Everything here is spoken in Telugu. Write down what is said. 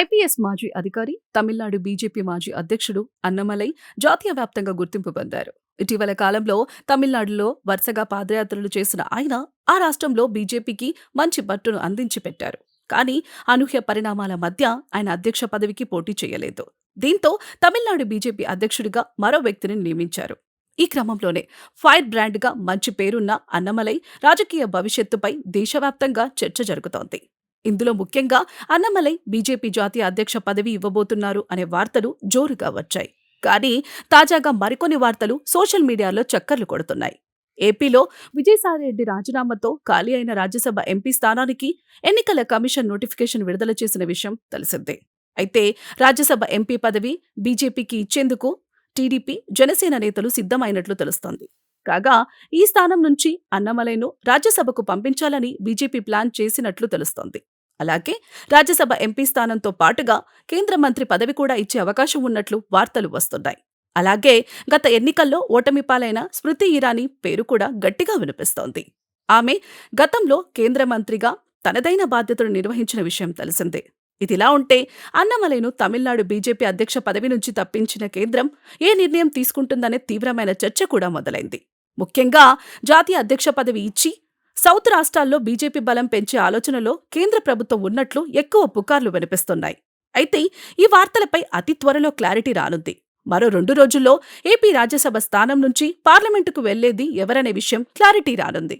ఐపీఎస్ మాజీ అధికారి తమిళనాడు బీజేపీ మాజీ అధ్యక్షుడు అన్నమలై జాతీయ వ్యాప్తంగా గుర్తింపు పొందారు. ఇటీవల కాలంలో తమిళనాడులో వరుసగా పాదయాత్రలు చేసిన ఆయన ఆ రాష్ట్రంలో బీజేపీకి మంచి పట్టును అందించి పెట్టారు. కానీ అనూహ్య పరిణామాల మధ్య ఆయన అధ్యక్ష పదవికి పోటీ చేయలేదు. దీంతో తమిళనాడు బీజేపీ అధ్యక్షుడిగా మరో వ్యక్తిని నియమించారు. ఈ క్రమంలోనే ఫైర్ బ్రాండ్గా మంచి పేరున్న అన్నమలై రాజకీయ భవిష్యత్తుపై దేశవ్యాప్తంగా చర్చ జరుగుతోంది. ఇందులో ముఖ్యంగా అన్నమలై బీజేపీ జాతీయ అధ్యక్ష పదవి ఇవ్వబోతున్నారు అనే వార్తలు జోరుగా వచ్చాయి. కానీ తాజాగా మరికొన్ని వార్తలు సోషల్ మీడియాలో చక్కర్లు కొడుతున్నాయి. ఏపీలో విజయసాయిరెడ్డి రాజీనామాతో ఖాళీ అయిన రాజ్యసభ ఎంపీ స్థానానికి ఎన్నికల కమిషన్ నోటిఫికేషన్ విడుదల చేసిన విషయం తెలిసిందే. అయితే రాజ్యసభ ఎంపీ పదవి బీజేపీకి ఇచ్చేందుకు టీడీపీ జనసేన నేతలు సిద్ధమైనట్లు తెలుస్తోంది. కాగా ఈ స్థానం నుంచి అన్నమలైను రాజ్యసభకు పంపించాలని బీజేపీ ప్లాన్ చేసినట్లు తెలుస్తోంది. అలాగే రాజ్యసభ ఎంపీ స్థానంతో పాటుగా కేంద్ర మంత్రి పదవి కూడా ఇచ్చే అవకాశం ఉన్నట్లు వార్తలు వస్తున్నాయి. అలాగే గత ఎన్నికల్లో ఓటమి పాలైన స్మృతి ఇరానీ పేరు కూడా గట్టిగా వినిపిస్తోంది. ఆమె గతంలో కేంద్ర మంత్రిగా తనదైన బాధ్యతలు నిర్వహించిన విషయం తెలిసిందే. ఇదిలా ఉంటే అన్నమలైను తమిళనాడు బీజేపీ అధ్యక్ష పదవి నుంచి తప్పించిన కేంద్రం ఏ నిర్ణయం తీసుకుంటుందనే తీవ్రమైన చర్చ కూడా మొదలైంది. ముఖ్యంగా జాతీయ అధ్యక్ష పదవి ఇచ్చి సౌత్ రాష్ట్రాల్లో బీజేపీ బలం పెంచే ఆలోచనలో కేంద్ర ప్రభుత్వం ఉన్నట్లు ఎక్కువ పుకార్లు వినిపిస్తున్నాయి. అయితే ఈ వార్తలపై అతి త్వరలో క్లారిటీ రానుంది. మరో రెండు రోజుల్లో ఏపీ రాజ్యసభ స్థానం నుంచి పార్లమెంటుకు వెళ్ళేది ఎవరనే విషయం క్లారిటీ రానుంది.